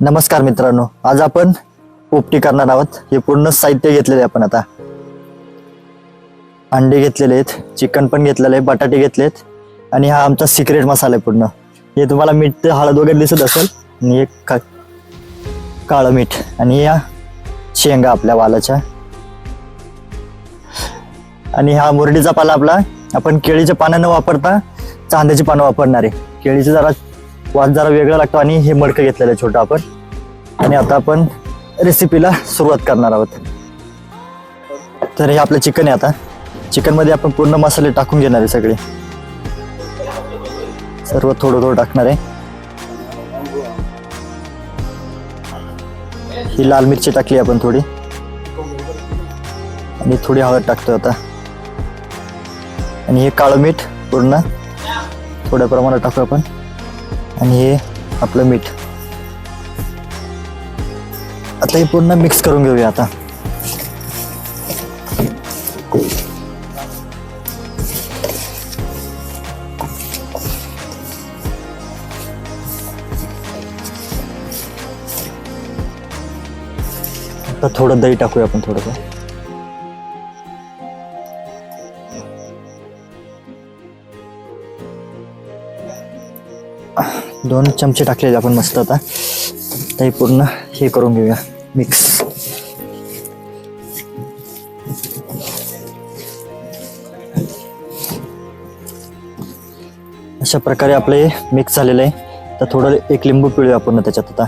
नमस्कार मित्रांनो आज आपण पोपटी करणार आहोत. हे पूर्ण साहित्य घेतलेले आपण आता. अंडे घेतलेले आहेत चिकन पण घेतलेलं आहे बटाटे घेतलेत आणि हा आमचा सिक्रेट मसाला आहे पूर्ण. हे तुम्हाला मीठ ते हळद वगैरे दिसत असेल आणि एक का काळं मीठ आणि या शेंगा आपल्या वालाच्या. आणि हा मुरडीचा पाला आपला आपण केळीच्या पानं न वापरता चांद्याची पानं वापरणार आहे. केळीचे जरा वास जरा वेगळा लागतो आणि हे मडकं घेतलेलं आहे छोटं आपण. आणि आता आपण रेसिपीला सुरुवात करणार आहोत. तर हे आपलं चिकन आहे आता. चिकनमध्ये आपण पूर्ण मसाले टाकून घेणार आहे सगळे. सर्व थोडं थोडं टाकणार आहे. ही लाल मिरची टाकली आपण थोडी. आणि थोडी हळद टाकतो आता. आणि हे काळं मीठ पूर्ण थोड्या प्रमाणात टाकू आपण. आणि हे आपलं मीठ. आता हे पूर्ण मिक्स करून घेऊया आता. आता थोडं दही टाकूया आपण थोडंसं. दोन चमचे टाकलेले आपण मस्त आता. ते पूर्ण हे करून घेऊया मिक्स अशा प्रकारे आपलं हे मिक्स झालेलं आहे. तर थोडं एक लिंबू पिळूया पूर्ण त्याच्यात आता.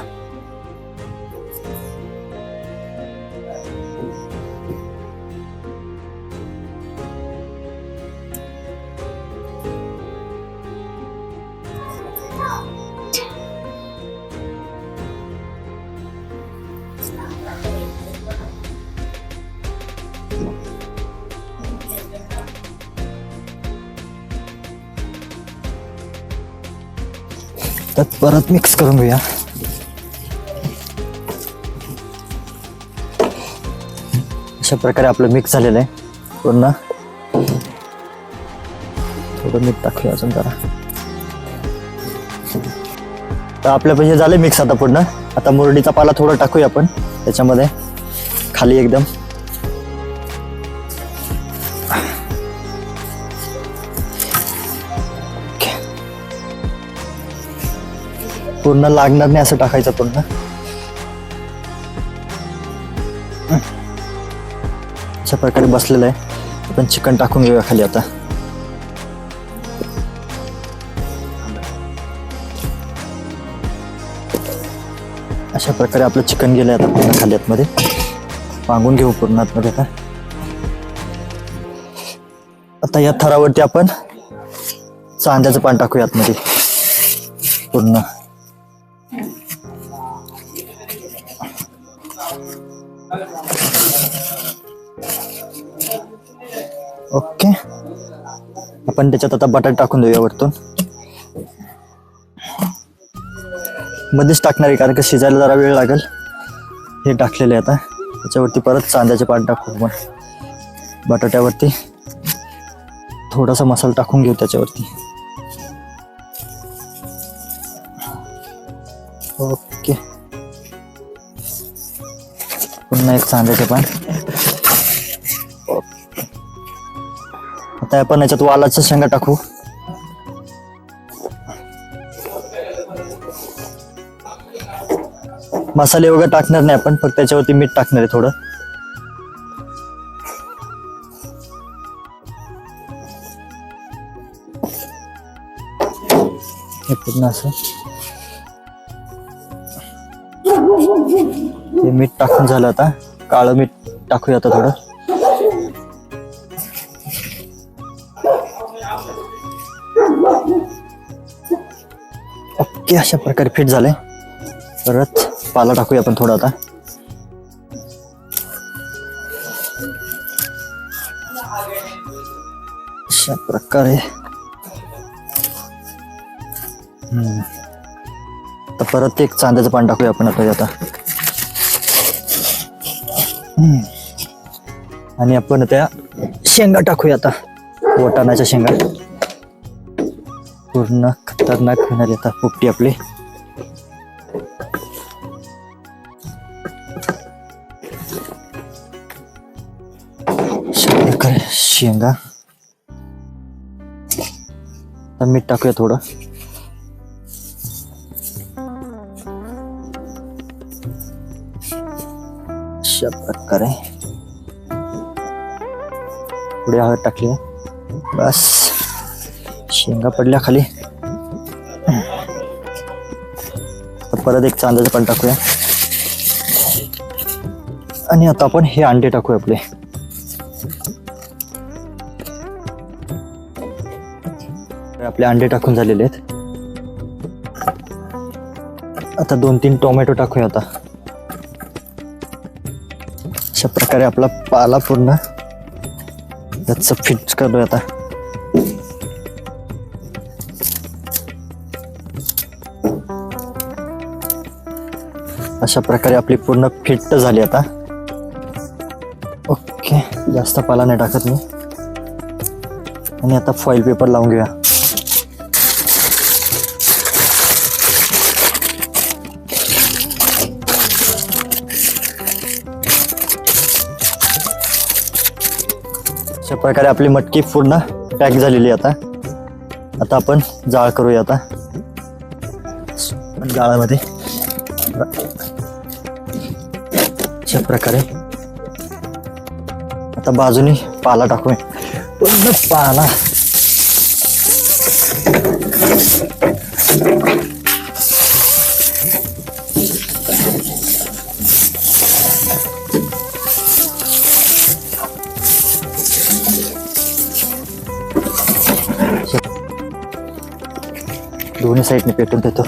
त्यात परत मिक्स करून घेऊया. अशा प्रकारे आपलं मिक्स झालेलं आहे. पूर्ण. थोडं मीठ टाकूया अजून जरा. तर आपल्या पाहिजे झालं मिक्स आता पूर्ण. आता मुरडीचा पाला थोडं टाकूया आपण. त्याच्यामध्ये. खाली एकदम. पूर्ण लागणार नाही असं टाकायचं पूर्ण. अशा प्रकारे बसलेलं आहे. आपण चिकन टाकून घेऊया खाली आता. अशा प्रकारे आपलं चिकन गेलंय आता पूर्ण खाली आतमध्ये मागून घेऊ पूर्ण आतमध्ये आता. आता या थरावरती आपण चांद्याचं पान टाकूया आतमध्ये. पूर्ण. ओके. आपण त्याच्यात आता बटाट टाकून देऊया वरतून. मध्येच टाकणार आहे कारण का शिजायला जरा वेळ लागेल. हे टाकलेले आता. त्याच्यावरती परत चांद्याचे पान टाकू आपण. बटाट्यावरती. थोडासा मसाला टाकून घेऊ त्याच्यावरती. ओके. पुन्हा एक चांद्याचे पान. आता आपण याच्यात वालाच्या शेंगा टाकू. मसाले वगैरे टाकणार नाही आपण फक्त त्याच्यावरती मीठ टाकणार आहे थोडं. हे पूर्ण असं. हे मीठ टाकून झालं आता. काळं मीठ टाकूया आता थोडं. ओके अशा प्रकारे फिट झालंय. परत पाला टाकूया आपण थोडा आता. अशा प्रकारे. तर परत एक चांद्याचं पान टाकूया आपण आता आता. आणि आपण त्या शेंगा टाकूया आता. वटाणाच्या शेंगा. पूर्ण खतरनाक होणार आता पोपटी आपले. शेंगा. मीठ टाकूया थोडं. अशा प्रकारे पुढे हळद टाकली. बस. शेंगा पडल्या खाली. परत एक चांदाचं पण टाकूया. आणि आता आपण हे अंडे टाकूया आपले. आपले अंडे टाकून झालेले आहेत. आता दोन तीन टोमॅटो टाकूया आता. अशा प्रकारे आपला पाला पूर्ण. याच फिट करूया आता. अशा प्रकारे आपली पूर्ण फिट झाली आता. ओके जास्त पाला नाही टाकत मी. आणि आता फॉईल पेपर लावून घेऊया. अशा प्रकारे आपली मटकी पूर्ण पॅक झालेली आहे आता. आता आपण जाळ करूया आता. जाळामध्ये अशा प्रकारे. आता बाजूनी पाला टाकूया. पूर्ण पाला. दोन्ही साईडने पेटून देतो.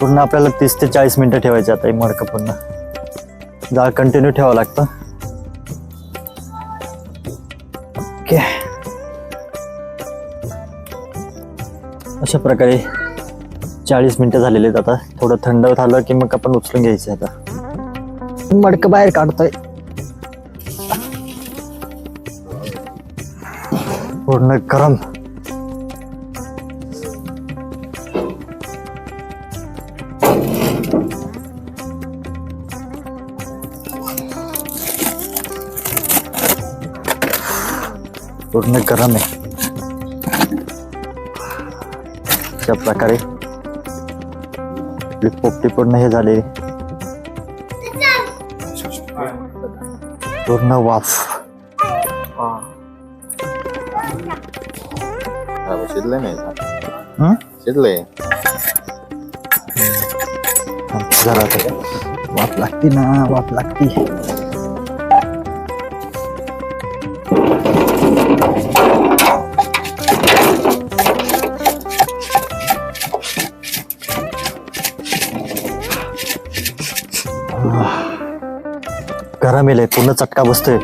पूर्ण आपल्याला तीस ते चाळीस मिनिटं ठेवायचे आता ही मडकं पूर्ण. जाळ कंटिन्यू ठेवावं लागतं. ओके अशा प्रकारे चाळीस मिनिटं झालेली आहेत आता. थोडं थंड झालं की मग आपण उचलून घ्यायचं आता. मडकं बाहेर काढतोय. पूर्ण गरम. पूर्ण गरम आहे. अशा प्रकारे आपली पोपटी पूर्ण हे झाले पूर्ण वाफ. शिजले नाही हं? शिजले जरा वाफ लागती ना वाफ लागती. गरम येले पूर्ण चटका बसतोय.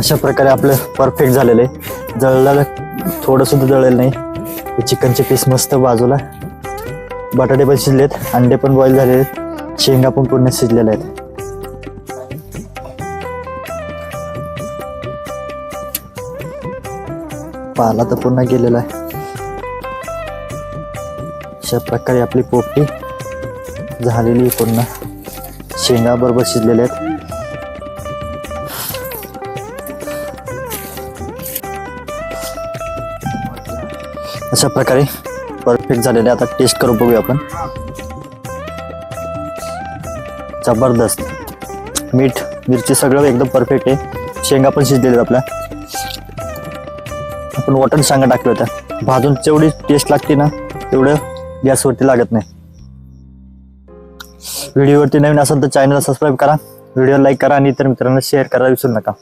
अशा प्रकारे आपलं परफेक्ट झालेलं आहे. जळलेलं थोडं सुद्धा नाही. हे चिकनचे पीस मस्त बाजूला बटाटे पण शिजलेत अंडे पण बॉईल झालेले आहेत. शेंगा पण पूर्ण शिजलेल्या आहेत. पाला तर पूर्ण गेलेला आहे. अशा प्रकारे आपली पोपटी झालेली आहे पूर्ण. शेंगा बरोबर शिजलेल्या आहेत. अशा प्रकारे परफेक्ट झालेले आता टेस्ट करून बघूया आपण. जबरदस्त. मीठ मिरची सगळं एकदम परफेक्ट आहे. शेंगा पण शिजलेल्या आपल्या. आपण वॉटर सांगा टाकल्या होतं भाजून जेवढी टेस्ट लागते ना तेवढं गॅसवरती लागत नाही. व्हिडिओवरती नवीन असेल तर चॅनलला सबस्क्राईब करा. व्हिडिओ लाईक करा आणि इतर मित्रांना शेअर करायला विसरू नका.